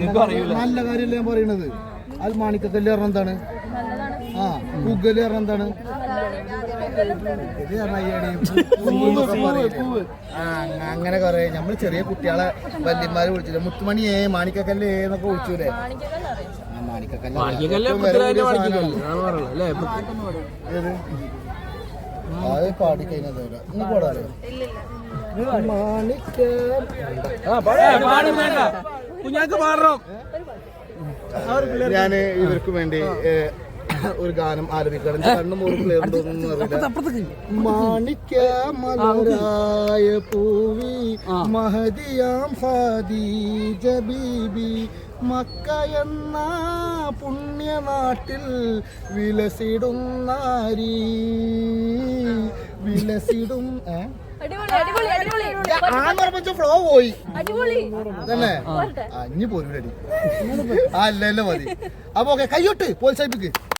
നല്ല കാര്യമല്ലേ ഞാൻ പറയണത്? അത് മാണിക്കക്കല്ല് പറഞ്ഞ എന്താണ്? ആ കുഗൽ പറഞ്ഞ എന്താണ്? അങ്ങനെ കൊറേ. നമ്മൾ ചെറിയ കുട്ടികളെ വല്യന്മാര് വിളിച്ചില്ലേ? ഏ മാണിക്കക്കല്ല് ഏന്നൊക്കെ വിളിച്ചൂലേ? അത് പാടിക്കഴിഞ്ഞത് ഇന്ന് പാടാലോ മാണിക്ക കുഞ്ഞാക്ക് പാടണം. ഞാൻ ഇവർക്ക് വേണ്ടി ഒരു ഗാനം ആലപിക്കണം എനിക്ക് കണ്ണും മൂന്ന് ക്ലിയർ മാണിക്ക മലരായ പൂവി മഹദിയാം ഫാദി ബീബി മക്ക എന്ന പുണ്യനാട്ടിൽ വിലസിടുന്നാരി വിലസിടും ഫ്ലോ പോയി. തന്നെ പോരൂലടി. ആ അല്ലല്ലോ മതി. അപ്പൊ ഓക്കെ കയ്യോട്ട് പ്രോത്സാഹിപ്പിക്ക്